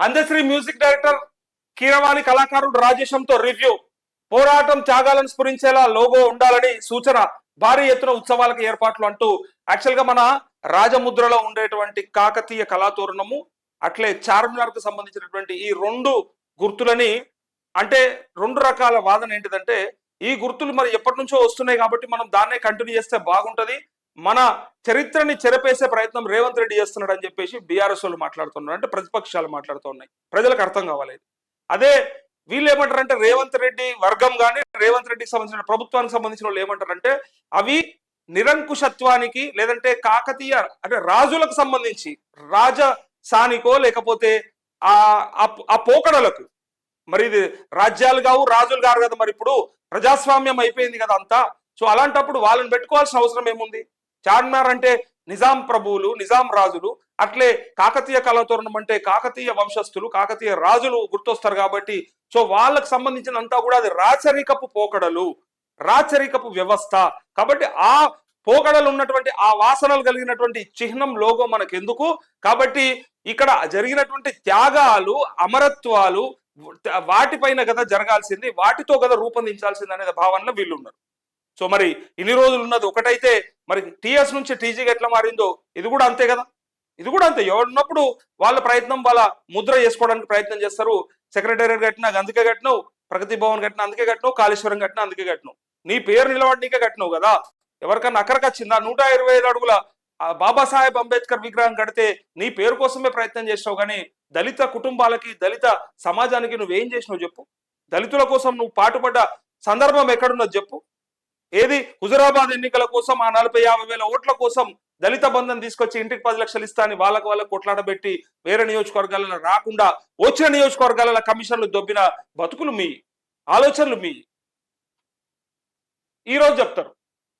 Andasri music director Keeravani కళాకారుడు రాజేశంతో review. పోరాటం త్యాగాలను స్ఫురించేలా లోగో ఉండాలని సూచన భారీ ఎత్తున ఉత్సవాలకు ఏర్పాట్లు అంటూ యాక్చువల్గా మన రాజముద్రలో ఉండేటువంటి కాకతీయ కళాతోరణము అట్లే చార్మినార్కు సంబంధించినటువంటి ఈ రెండు గుర్తులని అంటే రెండు రకాల వాదన ఏంటిదంటే ఈ గుర్తులు మరి ఎప్పటి నుంచో వస్తున్నాయి కాబట్టి మనం దాన్నే కంటిన్యూ చేస్తే బాగుంటది. మన చరిత్రని చెరపేసే ప్రయత్నం రేవంత్ రెడ్డి చేస్తున్నాడు అని చెప్పేసి బీఆర్ఎస్ వాళ్ళు మాట్లాడుతున్నారు. అంటే ప్రతిపక్షాలు మాట్లాడుతున్నాయి ప్రజలకు అర్థం కావాలి అదే. వీళ్ళు ఏమంటారంటే రేవంత్ రెడ్డి వర్గం కానీ రేవంత్ రెడ్డికి సంబంధించిన ప్రభుత్వానికి సంబంధించిన వాళ్ళు ఏమంటారంటే అవి నిరంకుశత్వానికి లేదంటే కాకతీయ అంటే రాజులకు సంబంధించి రాజసానికో లేకపోతే ఆ ఆ- పోకడలకు. మరి ఇది రాజ్యాలు కావు రాజులు గారు కదా మరి ఇప్పుడు. ప్రజాస్వామ్యం అయిపోయింది కదా అంతా. సో అలాంటప్పుడు వాళ్ళని పెట్టుకోవాల్సిన అవసరం ఏముంది? చార్మినార్ అంటే నిజాం ప్రభువులు నిజాం రాజులు అట్లే కాకతీయ కళాతోరణం అంటే కాకతీయ వంశస్థులు కాకతీయ రాజులు గుర్తొస్తారు కాబట్టి సో వాళ్ళకు సంబంధించినంతా కూడా అది రాచరికపు పోకడలు రాచరికపు వ్యవస్థ. కాబట్టి ఆ పోకడలు ఉన్నటువంటి ఆ వాసనలు కలిగినటువంటి చిహ్నం లోగో మనకెందుకు? కాబట్టి ఇక్కడ జరిగినటువంటి త్యాగాలు అమరత్వాలు వాటిపైన కదా జరగాల్సింది వాటితో కదా రూపొందించాల్సింది అనే భావనలో వీళ్ళు ఉన్నారు సో మరి ఇన్ని రోజులు ఉన్నది ఒకటైతే మరి టీఎస్ నుంచి టీజీగా ఎట్లా మారిందో ఇది కూడా అంతే కదా? ఇది కూడా అంతే. ఎవరున్నప్పుడు వాళ్ళ ప్రయత్నం వాళ్ళ ముద్ర చేసుకోవడానికి ప్రయత్నం చేస్తారు. సెక్రటేరియట్ కట్టినా అందుకే కట్టినావు ప్రగతి భవన్ కట్టినా అందుకే కట్టినావు కాళేశ్వరం కట్టినా అందుకే కట్టినావు. నీ పేరు నిలబడినీకే కట్టినావు కదా? ఎవరికన్నా అక్కడికి వచ్చిందా? నూట ఇరవై ఐదు అడుగుల బాబాసాహెబ్ అంబేద్కర్ విగ్రహం కడితే నీ పేరు కోసమే ప్రయత్నం చేసినావు కానీ దళిత కుటుంబాలకి దళిత సమాజానికి నువ్వేం చేసినావు చెప్పు? దళితుల కోసం నువ్వు పాటుపడ్డ సందర్భం ఎక్కడున్నది చెప్పు? ఏది? హుజరాబాద్ ఎన్నికల కోసం ఆ నలభై యాభై వేల ఓట్ల కోసం దళిత బంధం తీసుకొచ్చి ఇంటికి పది లక్షలు ఇస్తా అని వాళ్ళకి వాళ్ళకి కొట్లాడబెట్టి వేరే నియోజకవర్గాలలో రాకుండా వచ్చిన నియోజకవర్గాల కమిషన్లు దొబ్బిన బతుకులు మీ ఆలోచనలు మీ. ఈ రోజు చెప్తారు.